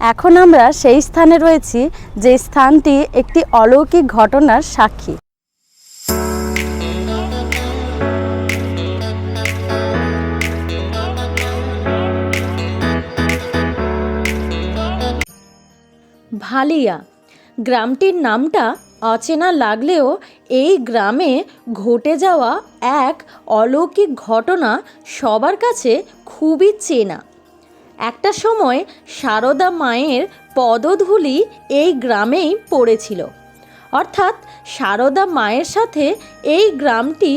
এখন আমরা সেই স্থানে রয়েছি যে স্থানটি একটি অলৌকিক ঘটনার সাক্ষী। ভালিয়া, গ্রামটির নামটা অচেনা লাগলেও এই গ্রামে ঘটে যাওয়া এক অলৌকিক ঘটনা সবার কাছে খুবই চেনা। একটা সময় সারদা মায়ের পদধূলি এই গ্রামেই পড়েছিল। অর্থাৎ সারদা মায়ের সাথে এই গ্রামটি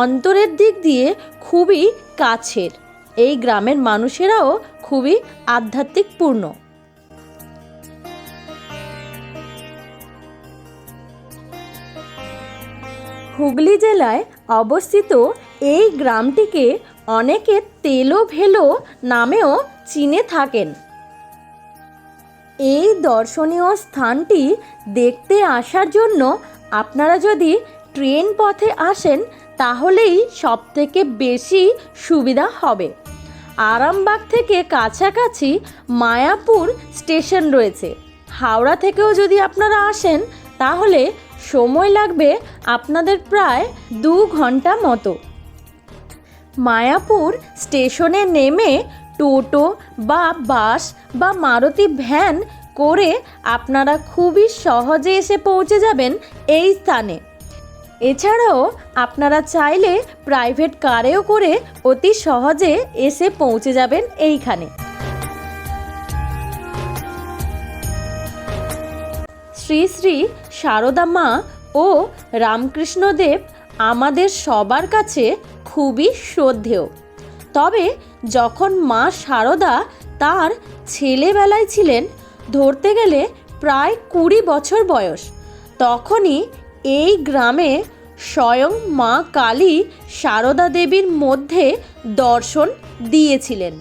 অন্তরের দিক দিয়ে খুবই কাছের। এই গ্রামের মানুষেরাও খুবই আধ্যাত্মিকপূর্ণ হুগলি জেলায় অবস্থিত এই গ্রামটিকে অনেকে তেলো ভেলো নামেও চিনে থাকেন। এই দর্শনীয় স্থানটি দেখতে আসার জন্য আপনারা যদি ট্রেন পথে আসেন, তাহলেই সবথেকে বেশি সুবিধা হবে। আরামবাগ থেকে কাছাকাছি মায়াপুর স্টেশন রয়েছে। হাওড়া থেকেও যদি আপনারা আসেন, তাহলে সময় লাগবে আপনাদের প্রায় দু ঘণ্টা মতো। মায়াপুর স্টেশনে নেমে টোটো বা বাস বা মারুতি ভ্যান করে আপনারা খুবই সহজে এসে পৌঁছে যাবেন এই স্থানে। এছাড়াও আপনারা চাইলে প্রাইভেট কারেও করে অতি সহজে এসে পৌঁছে যাবেন এইখানে। শ্রী শ্রী সারদা মা ও রামকৃষ্ণদেব আমাদের সবার কাছে খুবই শ্রদ্ধেয়। তবে যখন মা সারদা তার ছেলেবেলায় ছিলেন, ধরতে গেলে প্রায় কুড়ি বছর বয়স, তখনই এই গ্রামে স্বয়ং মা কালী সারদা দেবীর মধ্যে দর্শন দিয়েছিলেন।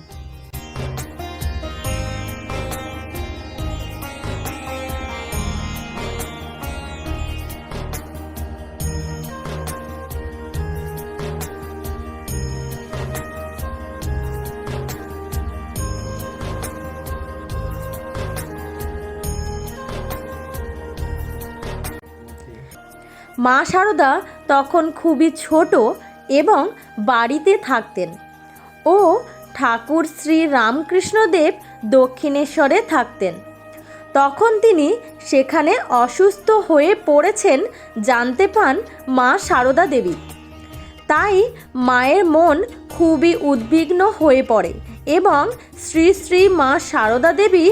মা সারদা তখন খুবই ছোট এবং বাড়িতে থাকতেন। ও ঠাকুর শ্রী রামকৃষ্ণদেব দক্ষিণেশ্বরে থাকতেন। তখন তিনি সেখানে অসুস্থ হয়ে পড়েছেন জানতে পান মা সারদা দেবী। তাই মায়ের মন খুবই উদ্বিগ্ন হয়ে পড়ে এবং শ্রী শ্রী মা সারদা দেবী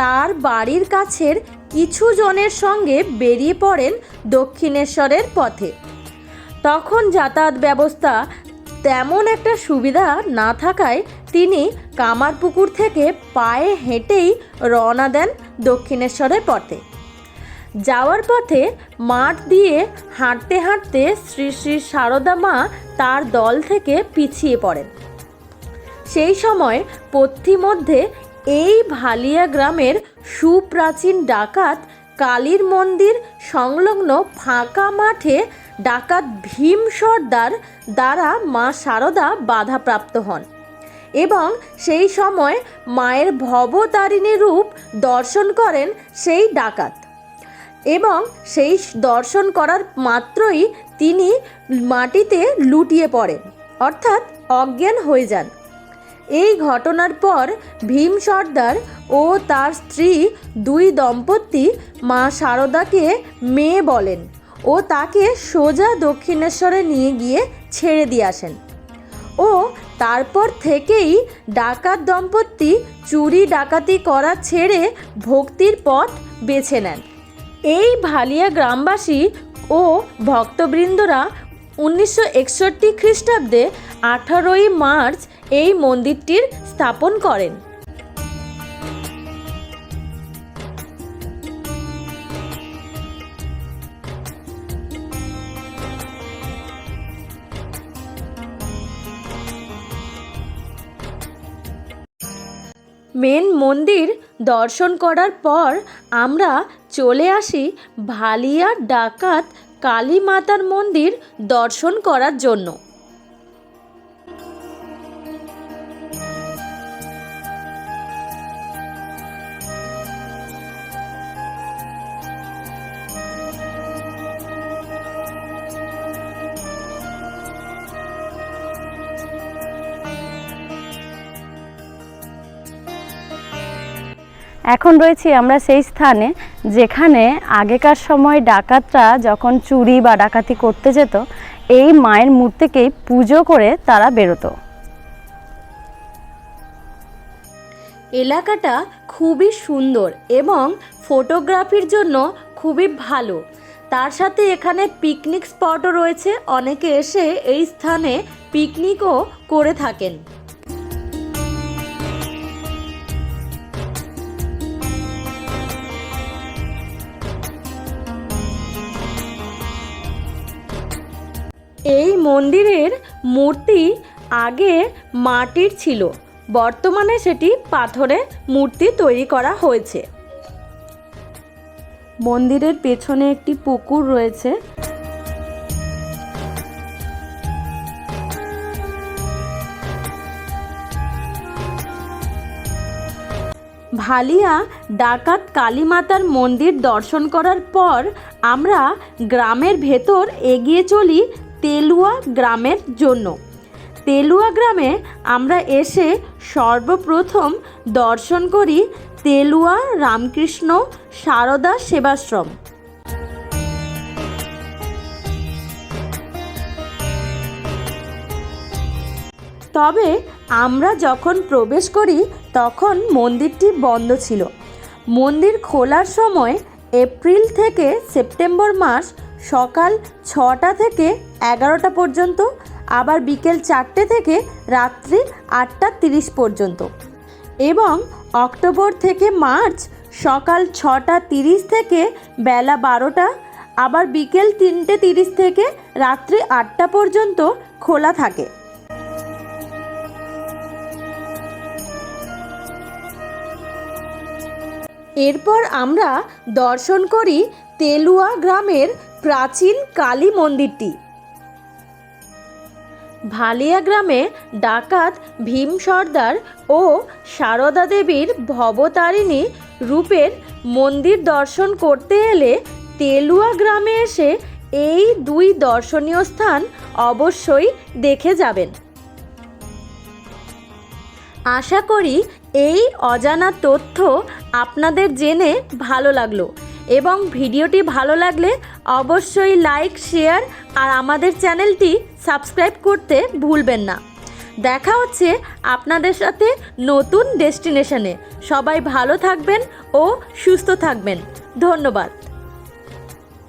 তার বাড়ির কাছের কিছু জনের সঙ্গে বেরিয়ে পড়েন দক্ষিণেশ্বরের পথে। তখন যাতায়াত ব্যবস্থা তেমন একটা সুবিধা না থাকায় তিনি কামারপুকুর থেকে পায়ে হেঁটেই রওনা দেন দক্ষিণেশ্বরের পথে। যাওয়ার পথে মাঠ দিয়ে হাঁটতে হাঁটতে শ্রী শ্রী সারদা মা তার দল থেকে পিছিয়ে পড়েন। সেই সময় পথিমধ্যে এই ভালিয়া গ্রামের সুপ্রাচীন ডাকাত কালীর মন্দির সংলগ্ন ফাঁকা মাঠে ডাকাত ভীম সর্দার দ্বারা মা সারদা বাধাপ্রাপ্ত হন এবং সেই সময় মায়ের ভবতারিণী রূপ দর্শন করেন সেই ডাকাত। এবং সেই দর্শন করার মাত্রই তিনি মাটিতে লুটিয়ে পড়েন, অর্থাৎ অজ্ঞান হয়ে যান। এই ঘটনার পর ভীম সর্দার ও তার স্ত্রী দুই দম্পতি মা শারদাকে মেয়ে বলেন ও তাকে সোজা দক্ষিণেশ্বরে নিয়ে গিয়ে ছেড়ে দিয়ে আসেন। ও তারপর থেকেই ডাকাত দম্পতি চুরি ডাকাতি করা ছেড়ে ভক্তির পথ বেছে নেন। এই ভালিয়া গ্রামবাসী ও ভক্তবৃন্দরা উনিশশো একষট্টি খ্রিস্টাব্দে আঠারোই মার্চ এই মন্দিরটির স্থাপন করেন। মেন মন্দির দর্শন করার পর আমরা চলে আসি ভালিয়া ডাকাত কালী মাতার মন্দির দর্শন করার জন্য। এখন রয়েছি আমরা সেই স্থানে যেখানে আগেকার সময় ডাকাতরা যখন চুরি বা ডাকাতি করতে যেত, এই মায়ের মূর্তিকেই পুজো করে তারা বেরোতো। এলাকাটা খুবই সুন্দর এবং ফটোগ্রাফির জন্য খুবই ভালো। তার সাথে এখানে পিকনিক স্পটও রয়েছে। অনেকে এসে এই স্থানে পিকনিকও করে থাকেন। মন্দিরের মূর্তি আগে মাটির ছিল। বর্তমানে সেটি পাথরের মূর্তি তৈরি করা হয়েছে। মন্দিরের পেছনে একটি পুকুর রয়েছে। ভালিয়া ডাকাত কালীমাতার মন্দির দর্শন করার পর আমরা গ্রামের ভেতর এগিয়ে চলি তেলুয়া গ্রামের জন্য। তেলুয়া গ্রামে আমরা এসে সর্বপ্রথম দর্শন করি তেলুয়া রামকৃষ্ণ সারদা সেবাশ্রম। তবে আমরা যখন প্রবেশ করি, তখন মন্দিরটি বন্ধ ছিল। মন্দির খোলার সময় এপ্রিল থেকে সেপ্টেম্বর মাস সকাল ছটা থেকে এগারোটা পর্যন্ত, আবার বিকেল চারটে থেকে রাত্রি আটটা তিরিশ পর্যন্ত। এবং অক্টোবর থেকে মার্চ সকাল ছটা তিরিশ থেকে বেলা বারোটা, আবার বিকেল তিনটে তিরিশ থেকে রাত্রি আটটা পর্যন্ত খোলা থাকে। এরপর আমরা দর্শন করি তেলুয়া গ্রামের প্রাচীন কালী মন্দিরটি। ভালিয়া গ্রামে ডাকাত ভীম সর্দার ও সারদা দেবীর ভবতারিণী রূপের মন্দির দর্শন করতে এলে তেলুয়া গ্রামে এসে এই দুই দর্শনীয় স্থান অবশ্যই দেখে যাবেন। আশা করি এই অজানা তথ্য আপনাদের জেনে ভালো লাগল। এবং ভিডিওটি ভালো লাগলে অবশ্যই লাইক শেয়ার আর আমাদের চ্যানেলটি সাবস্ক্রাইব করতে ভুলবেন না। দেখা হচ্ছে আপনাদের সাথে নতুন ডেস্টিনেশনে সবাই ভালো থাকবেন ও সুস্থ থাকবেন। ধন্যবাদ।